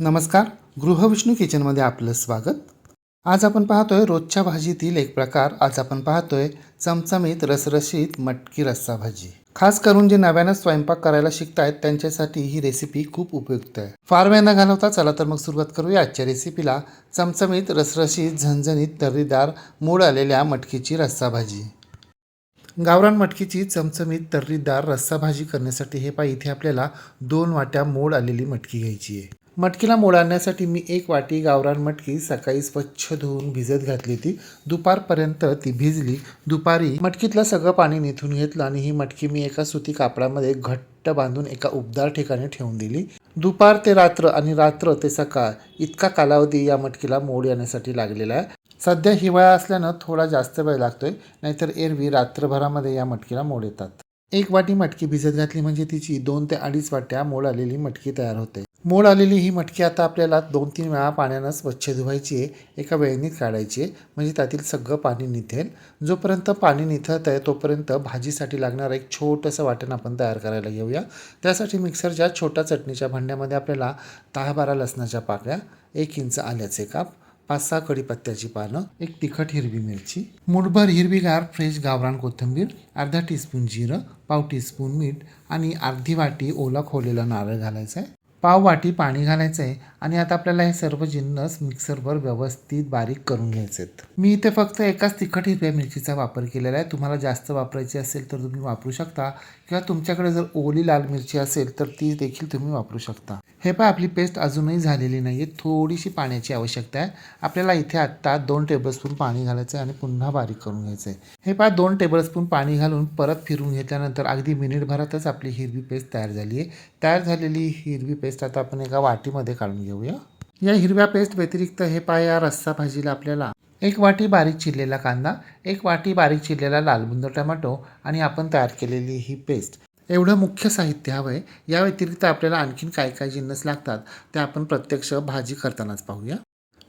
नमस्कार. गृहविष्णू किचनमध्ये आपलं स्वागत. आज आपण पाहतोय रोजच्या भाजीतील एक प्रकार. आज आपण पाहतोय चमचमीत रसरशीत मटकी रस्सा भाजी. खास करून जे नव्यानं स्वयंपाक करायला शिकतायत त्यांच्यासाठी ही रेसिपी खूप उपयुक्त आहे. फार वेळ न घालवता चला तर मग सुरुवात करूया आजच्या रेसिपीला चमचमीत रसरशीत झणझणीत तर्रीदार मूळ आलेल्या मटकीची रस्सा भाजी. गावरान मटकीची चमचमीत तर्रीदार रस्सा भाजी करण्यासाठी हे पाय इथे आपल्याला दोन वाट्या मोड आलेली मटकी घ्यायची आहे. मटकीला मोड आणण्यासाठी मी एक वाटी गावरान मटकी सकाळी स्वच्छ धुवून भिजत घातली होती. दुपारपर्यंत ती भिजली. दुपारी मटकीतलं सगळं पाणी निथून घेतलं आणि ही मटकी मी एका सुती कापडामध्ये घट्ट बांधून एका उबदार ठिकाणी ठेवून दिली. दुपार ते रात्र आणि रात्र ते सकाळ इतका कालावधी या मटकीला मोड येण्यासाठी लागलेला आहे. सध्या हिवाळा असल्यानं थोडा जास्त वेळ लागतोय नाहीतर एरवी रात्रभरामध्ये या मटकीला मोड येतात. एक वाटी मटकी भिजत घातली म्हणजे तिची दोन ते अडीच वाट्या मोड आलेली मटकी तयार होते. मोड आलेली ही मटकी आता आपल्याला दोन तीन वेळा पाण्यानं स्वच्छ धुवायची आहे. एका वेळणीत काढायची आहे. म्हणजे त्यातील सगळं पाणी निथेल जोपर्यंत पाणी निथळत आहे तोपर्यंत भाजीसाठी लागणारं एक छोटंसं वाटण आपण तयार करायला घेऊया. त्यासाठी मिक्सरच्या छोट्या चटणीच्या भांड्यामध्ये आपल्याला दहा बारा लसणाच्या पाकळ्या एक इंच आल्याचे काप पाच सहा कढीपत्त्याची पानं एक तिखट हिरवी मिरची मुठभर हिरवीगार फ्रेश गावरान कोथिंबीर अर्धा टीस्पून जिरं पाव टीस्पून मीठ आणि अर्धी वाटी ओला खोलेला नारळ घालायचा आहे. पाव वाटी पाणी घालायचं आहे आणि आता आपल्याला हे सर्व जिन्नस मिक्सरवर व्यवस्थित बारीक करून घ्यायचे आहेत. मी इथे फक्त एकाच तिखट हिरव्या मिरचीचा वापर केलेला आहे. तुम्हाला जास्त वापरायची असेल तर तुम्ही वापरू शकता. किंवा तुमच्याकडे जर ओली लाल मिरची असेल तर ती देखील तुम्ही वापरू शकता. हे पण आपली पेस्ट अजूनही झालेली नाही आहे थोडीशी पाण्याची आवश्यकता आहे. आपल्याला इथे आत्ता दोन टेबलस्पून पाणी घालायचं आहे आणि पुन्हा बारीक करून घ्यायचं आहे हे पहा दोन टेबलस्पून पाणी घालून परत फिरून घेतल्यानंतर अगदी मिनिटभरातच आपली हिरवी पेस्ट तयार झाली आहे तयार झालेली हिरवी पेस्ट आता आपण एका वाटीमध्ये काढून घेऊया. या हिरव्या पेस्ट व्यतिरिक्त हे पहा या रस्सा भाजीला आपल्याला एक वाटी बारीक चिरलेला कांदा एक वाटी बारीक चिरलेला लालबुंद टोमॅटो आणि आपण तयार केलेली ही पेस्ट एवढं मुख्य साहित्य हवं आहे या व्यतिरिक्त आपल्याला आणखीन काय काय जिन्नस लागतात ते आपण प्रत्यक्ष भाजी करतानाच पाहूया.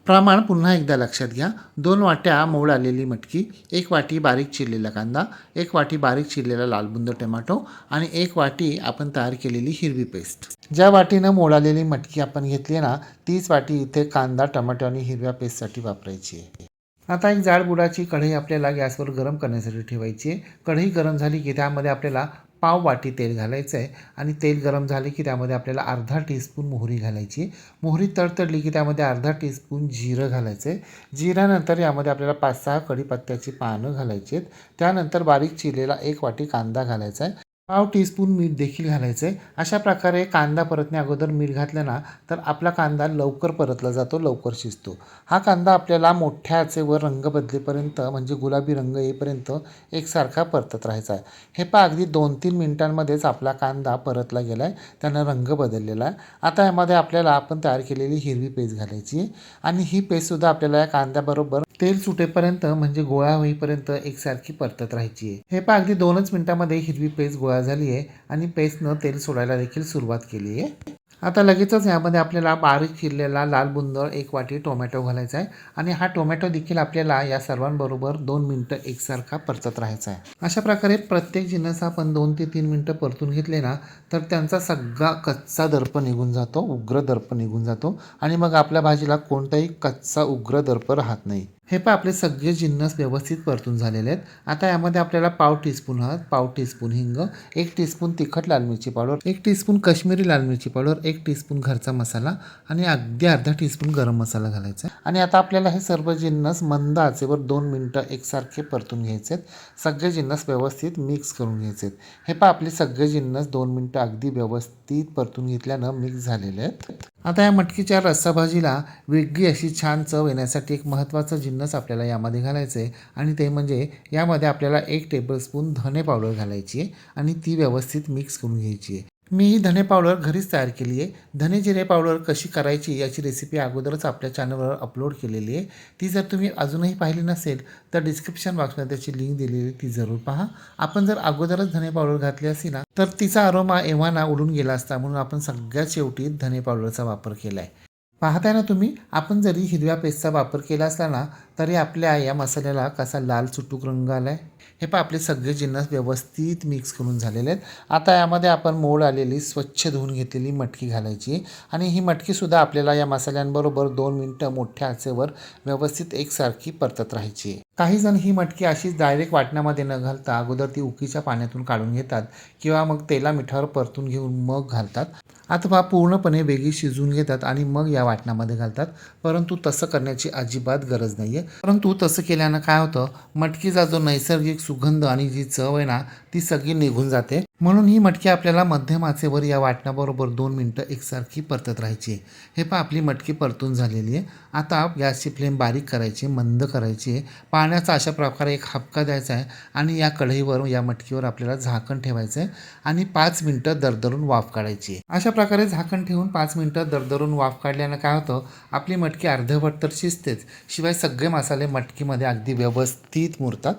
प्रमाण पुन्हा एकदा लक्षात घ्या. दोन वाट्या मोड आलेली मटकी एक वाटी बारीक चिरलेला कांदा एक वाटी बारीक चिरलेला लालबुंद टोमॅटो आणि एक वाटी आपण तयार केलेली हिरवी पेस्ट. ज्या वाटीनं मोड आलेली मटकी आपण घेतली ना तीच वाटी इथे कांदा टोमॅटो आणि हिरव्या पेस्टसाठी वापरायची आहे. आता एक जाड बुडाची कढई आपल्याला गॅसवर गरम करण्यासाठी ठेवायची आहे. कढई गरम झाली की त्यामध्ये आपल्याला पाव वाटी तेल घालायचं आहे आणि तेल गरम झाले की त्यामध्ये आपल्याला अर्धा टीस्पून मोहरी घालायची. मोहरी तडतडली की त्यामध्ये अर्धा टीस्पून जिरं घालायचं आहे जिऱ्यानंतर यामध्ये आपल्याला पाच सहा कढीपत्त्याची पानं घालायची आहेत त्यानंतर बारीक चिरलेला एक वाटी कांदा घालायचा आहे पाव टीस्पून मीठ देखील घालायचं आहे अशा प्रकारे कांदा परतण्या अगोदर मीठ घातलं ना तर आपला कांदा लवकर परतला जातो लवकर शिजतो. हा कांदा आपल्याला मोठ्या आचेवर रंग बदलेपर्यंत म्हणजे गुलाबी रंग येईपर्यंत एकसारखा परतत राहायचा आहे. हे पा अगदी दोन तीन मिनिटांमध्येच आपला कांदा परतला गेला आहे त्यानं रंग बदललेला आहे. आता यामध्ये आपल्याला आपण तयार केलेली हिरवी पेस्ट घालायची आणि ही पेस्टसुद्धा आपल्याला या कांद्याबरोबर तेल सुटेपर्यंत म्हणजे गोळा होईपर्यंत एकसारखी परतत राहायची आहे. हे पा अगदी दोनच मिनिटामध्ये हिरवी पेस्ट गोळा झाली आहे आणि पेस्टनं तेल सोडायला देखील सुरुवात केली आहे. आता लगेचच यामध्ये आपल्याला बारीक चिरलेला लाल बुंदळ एक वाटी टोमॅटो घालायचा आहे आणि हा टोमॅटो देखील आपल्याला या सर्वांबरोबर दोन मिनटं एकसारखा परतत राहायचा आहे. अशा प्रकारे प्रत्येक जिन्नस आपण दोन ते तीन मिनटं परतून घेतले ना तर त्यांचा सगळा कच्चा दर्प निघून जातो उग्र दर्प निघून जातो आणि मग आपल्या भाजीला कोणताही कच्चा उग्र दर्प राहत नाही. हे पण आपले सगळे जिन्नस व्यवस्थित परतून झालेले आहेत. आता यामध्ये आपल्याला पाव टीस्पून हळद पाव टीस्पून हिंग एक टीस्पून तिखट लाल मिरची पावडर एक टीस्पून काश्मीरी लाल मिरची पावडर एक टीस्पून घरचा मसाला आणि अगदी अर्धा टीस्पून गरम मसाला घालायचा आहे. आणि आता आपल्याला हे सर्व जिन्नस मंद आचेवर दोन मिनटं एकसारखे परतून घ्यायचे आहेत. सगळे जिन्नस व्यवस्थित मिक्स करून घ्यायचे आहेत. हे पण आपले सगळे जिन्नस दोन मिनटं अगदी व्यवस्थित परतून घेतल्यानं मिक्स झालेले आहेत. आता या मटकीच्या रस्सा भाजीला वेगळी अशी छान चव येण्यासाठी एक महत्त्वाचं जिन्नस आपल्याला यामध्ये घालायचं आहे आणि ते म्हणजे यामध्ये आपल्याला एक टेबलस्पून धने पावडर घालायची आहे आणि ती व्यवस्थित मिक्स करून घ्यायची आहे मी ही धने पावडर घरीच तयार केली आहे. धने जिरे पावडर कशी करायची याची रेसिपी अगोदरच आपल्या चॅनलवर अपलोड केलेली आहे. ती जर तुम्ही अजूनही पाहिली नसेल तर डिस्क्रिप्शन बॉक्समध्ये त्याची लिंक दिलेली ती जरूर पहा. आपण जर अगोदरच धने पावडर घातली असती ना तर तिचा अरोमा एव्हाना उडून गेला असता म्हणून आपण सगळ्यात शेवटी धने पावडरचा वापर केला आहे पाहताय ना तुम्ही आपण जरी हिरव्या पेस्टचा वापर केला असला ना तरी आपल्या या मसाल्याला कसा लाल चुटूक रंग आला आहे हे पहा आपले सगळे जिन्नस व्यवस्थित मिक्स करून झालेले आहेत. आता यामध्ये आपण मोड आलेली स्वच्छ धुवून घेतलेली मटकी घालायची आणि ही मटकीसुद्धा आपल्याला या मसाल्यांबरोबर दोन मिनटं मोठ्या आचेवर व्यवस्थित एकसारखी परतत राहायची. काही जण ही मटकी अशीच डायरेक्ट वाटण्यामध्ये न घालता अगोदर ती उकीच्या पाण्यातून काढून घेतात किंवा मग तेला मिठावर परतून घेऊन मग घालतात. अथवा पूर्णपणे वेगळी शिजवून घेतात आणि मग या वाटणामध्ये घालतात परंतु तसं करण्याची अजिबात गरज नाही आहे परंतु तसं केल्यानं काय होतं मटकीचा जो नैसर्गिक सुगंध आणि जी चव आहे ना ती सगळी निघून जाते. म्हणून ही मटकी आपल्याला मध्यम आचेवर या वाटणाबरोबर दोन मिनटं एकसारखी परतत राहायची आहे. हे पहा आपली मटकी परतून झालेली आहे. आता गॅसची फ्लेम बारीक करायची मंद करायची आहे. पाण्याचा अशा प्रकारे एक हपका द्यायचा आहे आणि या कढईवर या मटकीवर आपल्याला झाकण ठेवायचं आहे आणि पाच मिनटं दरदरून वाफ काढायची आहे. अशा प्रकारे झाकण ठेवून पाच मिनटं दरदरून वाफ काढल्यानं काय होतं? आपली मटकी अर्धवट तर शिजतेच. शिवाय सगळे मसाले मटकीमध्ये अगदी व्यवस्थित मुरतात.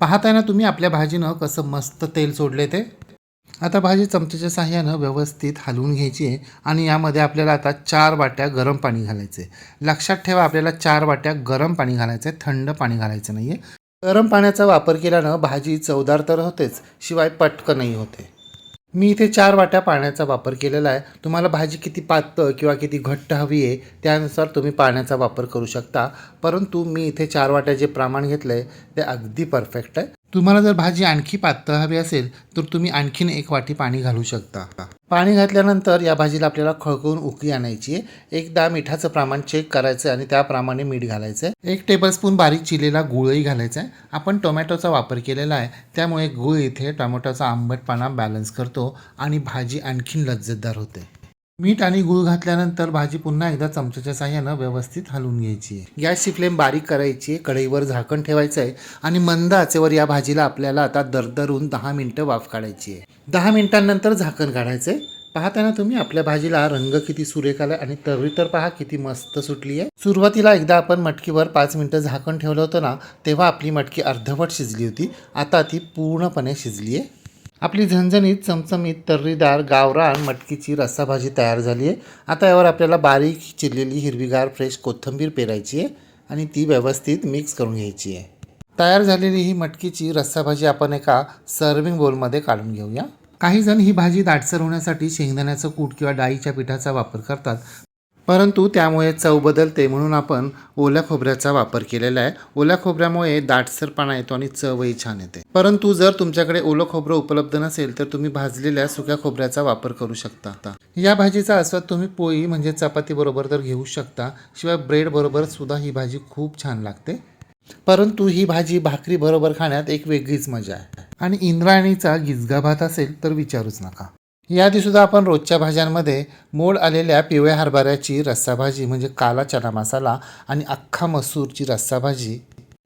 पाहताय ना तुम्ही आपल्या भाजीनं कसं मस्त तेल सोडले ते? आता भाजी चमच्याच्या साह्यानं व्यवस्थित हलवून घ्यायची आहे आणि यामध्ये आपल्याला आता चार वाट्या गरम पाणी घालायचं आहे. लक्षात ठेवा आपल्याला चार वाट्या गरम पाणी घालायचं आहे. थंड पाणी घालायचं नाही आहे गरम पाण्याचा वापर केल्यानं भाजी चवदार तर होतेच शिवाय पटकनही होते. मी इथे चार वाट्या पाण्याचा वापर केलेला आहे. तुम्हाला भाजी किती पातळ किंवा किती घट्ट हवी आहे त्यानुसार तुम्ही पाण्याचा वापर करू शकता. परंतु मी इथे चार वाट्या जे प्रमाण घेतलं आहे ते अगदी परफेक्ट आहे. तुम्हाला जर भाजी आणखी पातळ हवी असेल तर तुम्ही आणखीन एक वाटी पाणी घालू शकता. पाणी घातल्यानंतर या भाजीला आपल्याला खळकवून उकळी आणायची आहे. एकदा मिठाचं प्रमाण चेक करायचं आणि त्याप्रमाणे मीठ घालायचं आहे एक टेबलस्पून बारीक चिलेला गुळही घालायचा आहे आपण टोमॅटोचा वापर केलेला आहे. त्यामुळे गुळ इथे टोमॅटोचा आंबटपणा बॅलन्स करतो आणि भाजी आणखीन लज्जतदार होते. मीठ आणि गूळ घातल्यानंतर भाजी पुन्हा एकदा चमच्याच्या साह्यानं व्यवस्थित हलवून घ्यायची. आहे गॅसची फ्लेम बारीक करायची आहे कढईवर झाकण ठेवायचं आहे आणि मंद आचेवर या भाजीला आपल्याला आता दरदरून दहा मिनटं वाफ काढायची आहे. दहा मिनिटांनंतर झाकण काढायचं आहे पाहताना तुम्ही आपल्या भाजीला रंग किती सुरेख आला आणि तर्री तर पहा किती मस्त सुटली आहे सुरुवातीला एकदा आपण मटकीवर पाच मिनटं झाकण ठेवलं होतं ना तेव्हा आपली मटकी अर्धवट शिजली होती. आता ती पूर्णपणे शिजली आहे आपली झणझणीत चमचमीत तर्रीदार गावरान मटकीची रस्साभाजी तयार झाली आहे आता यावर आपल्याला बारीक चिरलेली हिरवीगार फ्रेश कोथिंबीर पेरायची आहे आणि ती व्यवस्थित मिक्स करून घ्यायची आहे. तयार झालेली ही मटकीची रस्साभाजी आपण एका सर्विंग बोलमध्ये काढून घेऊया. काही जण ही भाजी दाटसर होण्यासाठी शेंगदाण्याचं कूट किंवा डाळीच्या पिठाचा वापर करतात. परंतु त्यामुळे चव बदलते म्हणून आपण ओल्या खोबऱ्याचा वापर केलेला आहे. ओल्या खोबऱ्यामुळे दाटसरपणा येतो आणि चवही छान येते. परंतु जर तुमच्याकडे ओलं खोबरं उपलब्ध नसेल तर तुम्ही भाजलेल्या सुक्या खोबऱ्याचा वापर करू शकता. या भाजीचा आस्वाद तुम्ही पोळी म्हणजे चपाती बरोबर तर घेऊ शकता शिवाय ब्रेड बरोबर सुद्धा ही भाजी खूप छान लागते. परंतु ही भाजी भाकरी बरोबर खाण्यात एक वेगळीच मजा आहे. आणि इंद्रायणीचा गिजगा भात असेल तर विचारूच नका. याआधीसुद्धा आपण रोजच्या भाज्यांमध्ये मोड आलेल्या पिवळ्या हरभऱ्याची रस्सा भाजी म्हणजे काला चना मसाला आणि अख्खा मसूरची रस्सा भाजी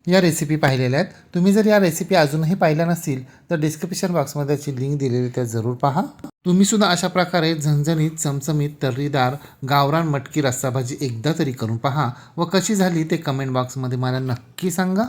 या रेसिपी पाहिलेल्या आहेत. तुम्ही जर या रेसिपी अजूनही पाहिल्या नसतील तर डिस्क्रिप्शन बॉक्समध्ये त्याची लिंक दिलेली त्या जरूर पहा. तुम्ही सुद्धा अशा प्रकारे झणझणीत चमचमीत तर्रीदार गावरान मटकी रस्सा भाजी एकदा तरी करून पहा. व कशी झाली ते कमेंट बॉक्समध्ये मला नक्की सांगा.